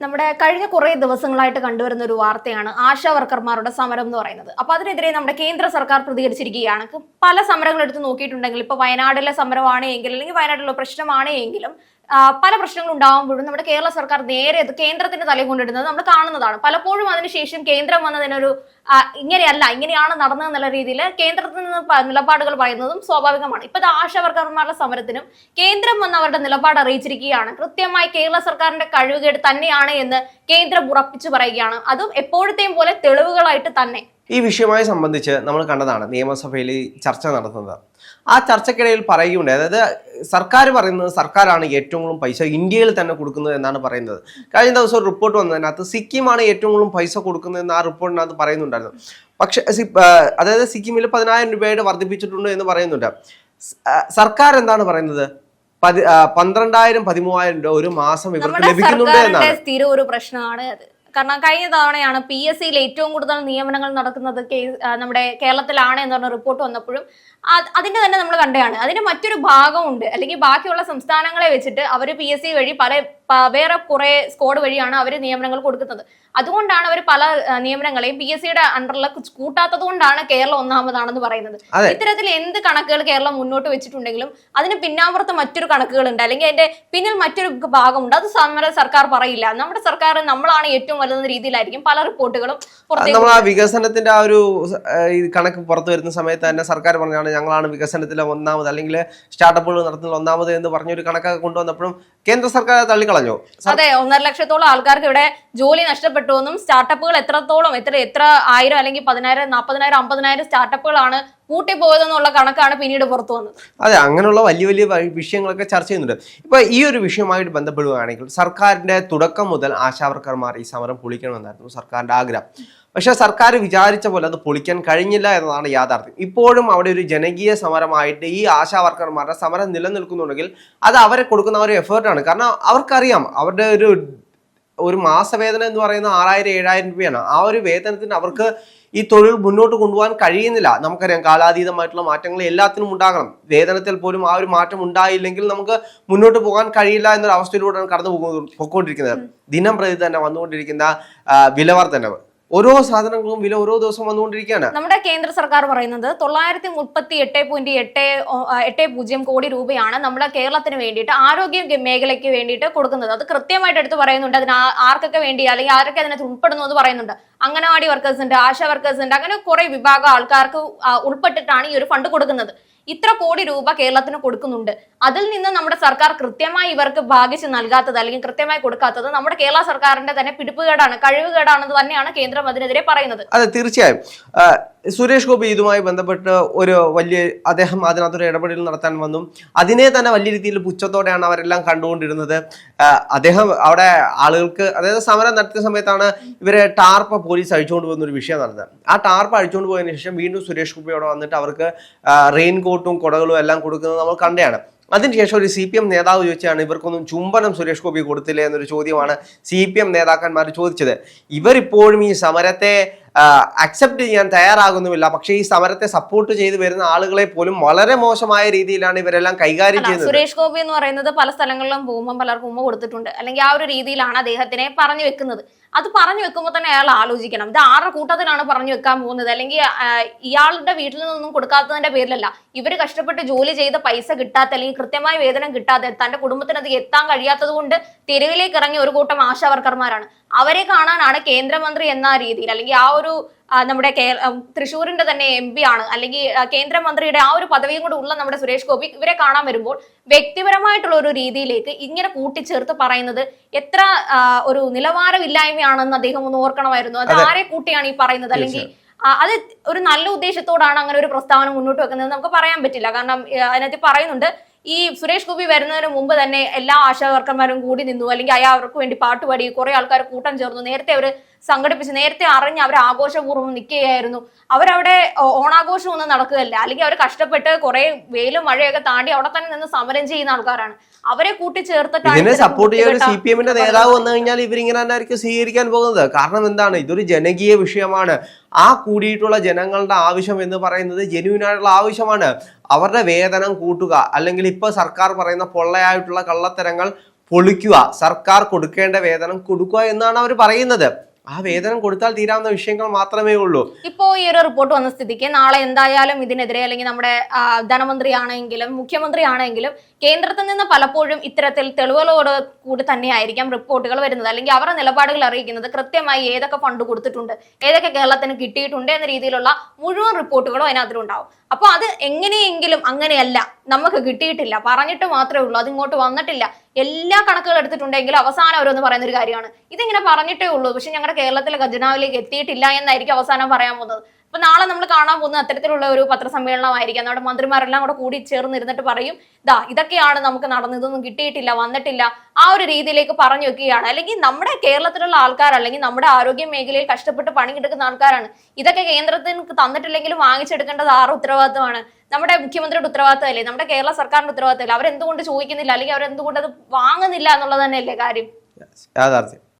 നമ്മുടെ കഴിഞ്ഞ കുറേ ദിവസങ്ങളായിട്ട് കണ്ടുവരുന്ന ഒരു വാർത്തയാണ് ആശാ വർക്കർമാരുടെ സമരം എന്ന് പറയുന്നത്. അപ്പൊ അതിനെതിരെ നമ്മുടെ കേന്ദ്ര സർക്കാർ പ്രതികരിച്ചിരിക്കുകയാണ്. പല സമരങ്ങൾ എടുത്ത് നോക്കിയിട്ടുണ്ടെങ്കിൽ ഇപ്പൊ വയനാടിലെ സമരമാണ് എങ്കിൽ അല്ലെങ്കിൽ വയനാട്ടിലുള്ള പ്രശ്നമാണ് എങ്കിലും ആ, പല പ്രശ്നങ്ങൾ ഉണ്ടാകുമ്പോഴും നമ്മുടെ കേരള സർക്കാർ നേരെ അത് കേന്ദ്രത്തിന്റെ തലയിൽ കൊണ്ടിടുന്നത് നമ്മൾ കാണുന്നതാണ്. പലപ്പോഴും അതിനുശേഷം കേന്ദ്രം വന്നതിനൊരു ഇങ്ങനെയല്ല ഇങ്ങനെയാണ് നടന്നതെന്നുള്ള രീതിയിൽ കേന്ദ്രത്തിൽ നിന്ന് നിലപാടുകൾ പറയുന്നതും സ്വാഭാവികമാണ്. ഇപ്പൊ ഇത് ആശാ വർക്കർമാരുടെ സമരത്തിനും കേന്ദ്രം വന്ന് അവരുടെ നിലപാട് അറിയിച്ചിരിക്കുകയാണ്. കൃത്യമായി കേരള സർക്കാരിന്റെ കഴിവുകേട് തന്നെയാണ് എന്ന് കേന്ദ്രം ഉറപ്പിച്ചു പറയുകയാണ്. അതും എപ്പോഴത്തെയും പോലെ തെളിവുകളായിട്ട് തന്നെ. ഈ വിഷയമായി സംബന്ധിച്ച് നമ്മൾ കണ്ടതാണ് നിയമസഭയിൽ ഈ ചർച്ച നടത്തുന്നത്. ആ ചർച്ചക്കിടയിൽ പറയുകയുണ്ട് അതായത് സർക്കാർ പറയുന്നത് സർക്കാരാണ് ഏറ്റവും കൂടുതൽ പൈസ ഇന്ത്യയിൽ തന്നെ കൊടുക്കുന്നത് എന്നാണ് പറയുന്നത്. കഴിഞ്ഞ ദിവസം ഒരു റിപ്പോർട്ട് വന്നതിനകത്ത് സിക്കിമാണ് ഏറ്റവും കൂടുതൽ പൈസ കൊടുക്കുന്നതെന്ന് ആ റിപ്പോർട്ടിനകത്ത് പറയുന്നുണ്ടായിരുന്നു. പക്ഷേ അതായത് സിക്കിമിൽ പതിനായിരം രൂപയുടെ വർദ്ധിപ്പിച്ചിട്ടുണ്ട് എന്ന് പറയുന്നുണ്ട്. സർക്കാർ എന്താണ് പറയുന്നത്? പന്ത്രണ്ടായിരം പതിമൂവായിരം രൂപ ഒരു മാസം ഇവർക്ക് ലഭിക്കുന്നുണ്ട് എന്നാണ്. സ്ഥിരം ഒരു പ്രശ്നമാണ് കാരണം കഴിഞ്ഞ തവണയാണ് പി എസ് സിയിൽ ഏറ്റവും കൂടുതൽ നിയമനങ്ങൾ നടക്കുന്നത് നമ്മുടെ കേരളത്തിലാണ് എന്ന് പറഞ്ഞ റിപ്പോർട്ട് വന്നപ്പോഴും അത് അതിന്റെ തന്നെ നമ്മൾ കണ്ടതാണ്. അതിന് മറ്റൊരു ഭാഗമുണ്ട്. അല്ലെങ്കിൽ ബാക്കിയുള്ള സംസ്ഥാനങ്ങളെ വെച്ചിട്ട് അവർ പി എസ് സി വഴി പല വേറെ കുറെ സ്കോഡ് വഴിയാണ് അവർ നിയമനങ്ങൾ കൊടുക്കുന്നത്. അതുകൊണ്ടാണ് അവർ പല നിയമനങ്ങളെയും പി എസ് സിയുടെ അണ്ടറിലേക്ക് കൂട്ടാത്തത് കൊണ്ടാണ് കേരളം ഒന്നാമതാണെന്ന് പറയുന്നത്. ഇത്തരത്തിൽ എന്ത് കണക്കുകൾ കേരളം മുന്നോട്ട് വെച്ചിട്ടുണ്ടെങ്കിലും അതിന് പിന്നാമ്പുറത്ത് മറ്റൊരു കണക്കുകൾ ഉണ്ട് അല്ലെങ്കിൽ അതിന്റെ പിന്നിൽ മറ്റൊരു ഭാഗമുണ്ട്. അത് സമര സർക്കാർ പറയില്ല. നമ്മുടെ സർക്കാർ നമ്മളാണ് ഏറ്റവും വലുതെന്ന രീതിയിലായിരിക്കും പല റിപ്പോർട്ടുകളും പുറത്തേക്ക് നമ്മൾ ആ വികസനത്തിന്റെ ആ ഒരു കണക്ക് പുറത്തു വരുന്ന സമയത്ത് തന്നെ സർക്കാർ പറഞ്ഞാണ് ഞങ്ങളാണ് വികസനത്തിലെ ഒന്നാമത്. അല്ലെങ്കിൽ സ്റ്റാർട്ടപ്പുകൾ നടത്തുന്ന ഒന്നാമത് എന്ന് പറഞ്ഞൊരു കണക്കൊക്കെ കൊണ്ടുവന്നപ്പോഴും കേന്ദ്ര സർക്കാർ തള്ളിക്കളഞ്ഞു. അതെ ഒന്നര ലക്ഷത്തോളം ആൾക്കാർക്ക് ഇവിടെ ജോലി നഷ്ടപ്പെട്ടു എന്നും സ്റ്റാർട്ടപ്പുകൾ എത്രത്തോളം എത്ര എത്ര ആയിരം അല്ലെങ്കിൽ പതിനായിരം നാൽപ്പതിനായിരം അമ്പതിനായിരം സ്റ്റാർട്ടപ്പുകളാണ് കൂട്ടിപ്പോയതെന്നുള്ള കണക്കാണ് പിന്നീട് പുറത്തു വന്നത്. അതെ അങ്ങനെയുള്ള വലിയ വലിയ വിഷയങ്ങളൊക്കെ ചർച്ച ചെയ്യുന്നുണ്ട്. ഇപ്പൊ ഈ ഒരു വിഷയമായിട്ട് ബന്ധപ്പെടുകയാണെങ്കിൽ സർക്കാരിന്റെ തുടക്കം മുതൽ ആശാവർക്കർമാർ ഈ സമരം പൊളിക്കണമെന്നായിരുന്നു സർക്കാരിന്റെ ആഗ്രഹം. പക്ഷെ സർക്കാർ വിചാരിച്ച പോലെ അത് പൊളിക്കാൻ കഴിഞ്ഞില്ല എന്നതാണ് യാഥാർത്ഥ്യം. ഇപ്പോഴും അവിടെ ഒരു ജനകീയ സമരമായിട്ട് ഈ ആശാ ആശാവർക്കർമാരുടെ സമരം നിലനിൽക്കുന്നുണ്ടെങ്കിൽ അത് അവരെ കൊടുക്കുന്ന ഒരു എഫേർട്ടാണ് കാരണം അവർക്കറിയാം അവരുടെ ഒരു ഒരു മാസവേതനം എന്ന് പറയുന്ന ആറായിരം ഏഴായിരം രൂപയാണ്. ആ ഒരു വേതനത്തിന് അവർക്ക് ഈ തൊഴിൽ മുന്നോട്ട് കൊണ്ടുപോകാൻ കഴിയുന്നില്ല. നമുക്കറിയാം കാലാതീതമായിട്ടുള്ള മാറ്റങ്ങൾ എല്ലാത്തിനും ഉണ്ടാകണം. വേതനത്തിൽ പോലും ആ ഒരു മാറ്റം ഉണ്ടായില്ലെങ്കിൽ നമുക്ക് മുന്നോട്ട് പോകാൻ കഴിയില്ല എന്നൊരു അവസ്ഥയിലൂടെയാണ് കടന്നു പോകുന്നത് പോയിക്കൊണ്ടിരിക്കുന്നത് ദിനം പ്രതി തന്നെ വന്നുകൊണ്ടിരിക്കുന്ന വിലവർദ്ധനവ്. ഓരോ സാധനങ്ങളും വില ഓരോ ദിവസം വന്നുകൊണ്ടിരിക്കുകയാണ്. നമ്മുടെ കേന്ദ്ര സർക്കാർ പറയുന്നത് തൊള്ളായിരത്തി മുപ്പത്തി എട്ട് പോയിന്റ് എട്ട് എട്ട് പൂജ്യം കോടി രൂപയാണ് നമ്മുടെ കേരളത്തിന് വേണ്ടിയിട്ട് ആരോഗ്യ മേഖലയ്ക്ക് വേണ്ടിയിട്ട് കൊടുക്കുന്നത്. അത് കൃത്യമായിട്ട് എടുത്ത് പറയുന്നുണ്ട്. അതിന് ആർക്കൊക്കെ വേണ്ടി അല്ലെങ്കിൽ ആരൊക്കെ അതിനകത്ത് ഉൾപ്പെടുന്നു എന്ന് പറയുന്നുണ്ട്. അംഗനവാടി വർക്കേഴ്സ് ഉണ്ട് ആശാ വർക്കേഴ്സ് ഉണ്ട് അങ്ങനെ കുറെ വിഭാഗം ആൾക്കാർക്ക് ഉൾപ്പെട്ടിട്ടാണ് ഈ ഒരു ഫണ്ട് കൊടുക്കുന്നത്. ഇത്ര കോടി രൂപ കേരളത്തിന് കൊടുക്കുന്നുണ്ട്. അതിൽ നിന്ന് നമ്മുടെ സർക്കാർ കൃത്യമായി ഇവർക്ക് ഭാഗിച്ച് നൽകാത്തത് അല്ലെങ്കിൽ കൃത്യമായി കൊടുക്കാത്തത് നമ്മുടെ കേരള സർക്കാരിന്റെ തന്നെ പിടിപ്പുകേടാണ് കഴിവുകേടാണെന്ന് തന്നെയാണ് കേന്ദ്രം അതിനെതിരെ പറയുന്നത്. അതെ തീർച്ചയായും. സുരേഷ് ഗോപി ഇതുമായി ബന്ധപ്പെട്ട് ഒരു വലിയ അദ്ദേഹം അതിനകത്തൊരു ഇടപെടൽ നടത്താൻ വന്നു. അതിനെ തന്നെ വലിയ രീതിയിൽ പുച്ഛത്തോടെയാണ് അവരെല്ലാം കണ്ടുകൊണ്ടിരുന്നത്. അദ്ദേഹം അവിടെ ആളുകൾക്ക് അതായത് സമരം നടത്തിയ സമയത്താണ് ഇവരെ ടാർപ്പ പോലീസ് അഴിച്ചുകൊണ്ട് പോകുന്ന ഒരു വിഷയം നടന്നത്. ആ ടാർപ്പ അഴിച്ചുകൊണ്ട് പോയതിനു ശേഷം വീണ്ടും സുരേഷ് ഗോപി അവിടെ വന്നിട്ട് അവർക്ക് റെയിൻ കോട്ടും കുടകളും എല്ലാം കൊടുക്കുന്നത് നമ്മൾ കണ്ടെയാണ് അതിനുശേഷം ഒരു സി പി എം നേതാവ് ചോദിച്ചാണ് ഇവർക്കൊന്നും ചുംബനം സുരേഷ് ഗോപി കൊടുത്തില്ലേ? എന്നൊരു ചോദ്യമാണ് സി പി എം നേതാക്കന്മാർ ചോദിച്ചത്. ഇവരിപ്പോഴും ഈ സമരത്തെ അക്സെപ്റ്റ് ചെയ്യാൻ തയ്യാറാകുന്നുമില്ല. പക്ഷെ ഈ സമരത്തെ സപ്പോർട്ട് ചെയ്ത് വരുന്ന ആളുകളെ പോലും വളരെ മോശമായ രീതിയിലാണ് ഇവരെല്ലാം കൈകാര്യം ചെയ്യുന്നത്. സുരേഷ് ഗോപി എന്ന് പറയുന്നത് പല സ്ഥലങ്ങളിലും ഭൂമം പലർക്കും ഉമ്മ കൊടുത്തിട്ടുണ്ട്. അല്ലെങ്കിൽ ആ ഒരു രീതിയിലാണ് അദ്ദേഹത്തിനെ പറഞ്ഞു വെക്കുന്നത്. അത് പറഞ്ഞു വെക്കുമ്പോൾ തന്നെ അയാൾ ആലോചിക്കണം. ഇത് ആരുടെ കൂട്ടത്തിലാണ് പറഞ്ഞു വെക്കാൻ പോകുന്നത്? അല്ലെങ്കിൽ ഇയാളുടെ വീട്ടിൽ നിന്നൊന്നും കൊടുക്കാത്തതിന്റെ പേരിലല്ല. ഇവർ കഷ്ടപ്പെട്ട് ജോലി ചെയ്ത പൈസ കിട്ടാത്ത അല്ലെങ്കിൽ കൃത്യമായ വേതനം കിട്ടാതെ തന്റെ കുടുംബത്തിന് അത് എത്താൻ കഴിയാത്തത് കൊണ്ട് തെരുവിലേക്ക് ഇറങ്ങിയ ഒരു കൂട്ടം ആശാ വർക്കർമാരാണ് അവരെ കാണാനാണ് കേന്ദ്രമന്ത്രി എന്ന രീതിയിൽ അല്ലെങ്കിൽ ആ ഒരു നമ്മുടെ തൃശ്ശൂരിന്റെ തന്നെ എം പി ആണ് അല്ലെങ്കിൽ കേന്ദ്രമന്ത്രിയുടെ ആ ഒരു പദവിയും കൂടെ ഉള്ള നമ്മുടെ സുരേഷ് ഗോപി ഇവരെ കാണാൻ വരുമ്പോൾ വ്യക്തിപരമായിട്ടുള്ള ഒരു രീതിയിലേക്ക് ഇങ്ങനെ കൂട്ടിച്ചേർത്ത് പറയുന്നത് എത്ര ഒരു നിലവാരമില്ലായ്മയാണെന്ന് അദ്ദേഹം ഒന്ന് ഓർക്കണമായിരുന്നു. അത് ആരെ കൂട്ടിയാണ് ഈ പറയുന്നത്? അല്ലെങ്കിൽ അത് ഒരു നല്ല ഉദ്ദേശത്തോടാണ് അങ്ങനെ ഒരു പ്രസ്താവന മുന്നോട്ട് വെക്കുന്നത്. നമുക്ക് പറയാൻ പറ്റില്ല. കാരണം അതിനകത്ത് പറയുന്നുണ്ട് ഈ സുരേഷ് ഗോപി വരുന്നതിന് മുമ്പ് തന്നെ എല്ലാ ആശാവർക്കന്മാരും കൂടി നിന്നു. അല്ലെങ്കിൽ അയാൾ അവർക്ക് വേണ്ടി പാട്ടുപാടി കുറെ ആൾക്കാർ കൂട്ടം ചേർന്നു. നേരത്തെ അവർ സംഘടിപ്പിച്ച് നേരത്തെ അറിഞ്ഞ് അവർ ആഘോഷപൂർവം നിൽക്കുകയായിരുന്നു. അവരവിടെ ഓണാഘോഷം ഒന്നും നടക്കുകയല്ല. അല്ലെങ്കിൽ അവർ കഷ്ടപ്പെട്ട് കുറെ വെയിലും മഴയൊക്കെ താണ്ടി അവിടെ തന്നെ നിന്ന് സമരം ചെയ്യുന്ന ആൾക്കാരാണ്. അവരെ കൂട്ടിച്ചേർത്തിട്ടാണ് ഇതിനെ സപ്പോർട്ട് ചെയ്യുന്ന സി പി എമ്മിന്റെ നേതാവ് വന്നു കഴിഞ്ഞാൽ ഇവരിങ്ങനെ തന്നെ ആയിരിക്കും സ്വീകരിക്കാൻ പോകുന്നത്. കാരണം എന്താണ്? ഇതൊരു ജനകീയ വിഷയമാണ്. ആ കൂടിയിട്ടുള്ള ജനങ്ങളുടെ ആവശ്യം എന്ന് പറയുന്നത് ജെന്യൂൻ ആയിട്ടുള്ള ആവശ്യമാണ്. അവരുടെ വേതനം കൂട്ടുക അല്ലെങ്കിൽ ഇപ്പൊ സർക്കാർ പറയുന്ന പൊള്ളയായിട്ടുള്ള കള്ളത്തരങ്ങൾ പൊളിക്കുക സർക്കാർ കൊടുക്കേണ്ട വേതനം കൊടുക്കുക എന്നാണ് അവർ പറയുന്നത്. ആ വേതനം കൊടുത്താൽ തീരാവുന്ന വിഷയങ്ങൾ മാത്രമേ ഉള്ളൂ. ഇപ്പോ ഈ ഒരു റിപ്പോർട്ട് വന്ന സ്ഥിതിക്ക് നാളെ എന്തായാലും ഇതിനെതിരെ അല്ലെങ്കിൽ നമ്മുടെ ധനമന്ത്രി ആണെങ്കിലും മുഖ്യമന്ത്രി ആണെങ്കിലും കേന്ദ്രത്തിൽ നിന്ന് പലപ്പോഴും ഇത്തരത്തിൽ തെളിവുകളോട് കൂടി തന്നെയായിരിക്കാം റിപ്പോർട്ടുകൾ വരുന്നത്. അല്ലെങ്കിൽ അവരുടെ നിലപാടുകൾ അറിയിക്കുന്നത് കൃത്യമായി ഏതൊക്കെ ഫണ്ട് കൊടുത്തിട്ടുണ്ട് ഏതൊക്കെ കേരളത്തിന് കിട്ടിയിട്ടുണ്ട് എന്ന രീതിയിലുള്ള മുഴുവൻ റിപ്പോർട്ടുകളും അതിനകത്തിലുണ്ടാവും. അപ്പോൾ അത് എങ്ങനെയെങ്കിലും അങ്ങനെയല്ല നമുക്ക് കിട്ടിയിട്ടില്ല പറഞ്ഞിട്ട് മാത്രമേ ഉള്ളൂ അതിങ്ങോട്ട് വന്നിട്ടില്ല. എല്ലാ കണക്കുകൾ എടുത്തിട്ടുണ്ടെങ്കിൽ അവസാനം അവരൊന്ന് പറയുന്ന ഒരു കാര്യമാണ്. ഇതിങ്ങനെ പറഞ്ഞിട്ടേ ഉള്ളൂ. പക്ഷെ ഞങ്ങളുടെ കേരളത്തിലെ ഖജനാവിലേക്ക് എത്തിയിട്ടില്ല എന്നായിരിക്കും അവസാനം പറയാൻ പോകുന്നത്. അപ്പൊ നാളെ നമ്മൾ കാണാൻ പോകുന്ന അത്തരത്തിലുള്ള ഒരു പത്രസമ്മേളനമായിരിക്കാം. നമ്മുടെ മന്ത്രിമാരെല്ലാം കൂടെ കൂടി ചേർന്നിരുന്നിട്ട് പറയും ദാ ഇതൊക്കെയാണ് നമുക്ക് നടന്നത് ഇതൊന്നും കിട്ടിയിട്ടില്ല വന്നിട്ടില്ല. ആ ഒരു രീതിയിലേക്ക് പറഞ്ഞു വെക്കുകയാണ്. അല്ലെങ്കിൽ നമ്മുടെ കേരളത്തിലുള്ള ആൾക്കാർ അല്ലെങ്കിൽ നമ്മുടെ ആരോഗ്യ മേഖലയിൽ കഷ്ടപ്പെട്ട് കിടക്കുന്ന ആൾക്കാരാണ്. ഇതൊക്കെ കേന്ദ്രത്തിന് തന്നിട്ടില്ലെങ്കിലും വാങ്ങിച്ചെടുക്കേണ്ടത് ആറ് ഉത്തരവാദിത്തമാണ് നമ്മുടെ മുഖ്യമന്ത്രിയുടെ ഉത്തരവാദിത്തമല്ലേ നമ്മുടെ കേരള സർക്കാരിന്റെ ഉത്തരവാദിത്തമല്ലേ അവരെന്തുകൊണ്ട് ചോദിക്കുന്നില്ല? അല്ലെങ്കിൽ അവരെന്തുകൊണ്ട് അത് വാങ്ങുന്നില്ല എന്നുള്ളത് തന്നെയല്ലേ കാര്യം? യാഥാർത്ഥ്യം.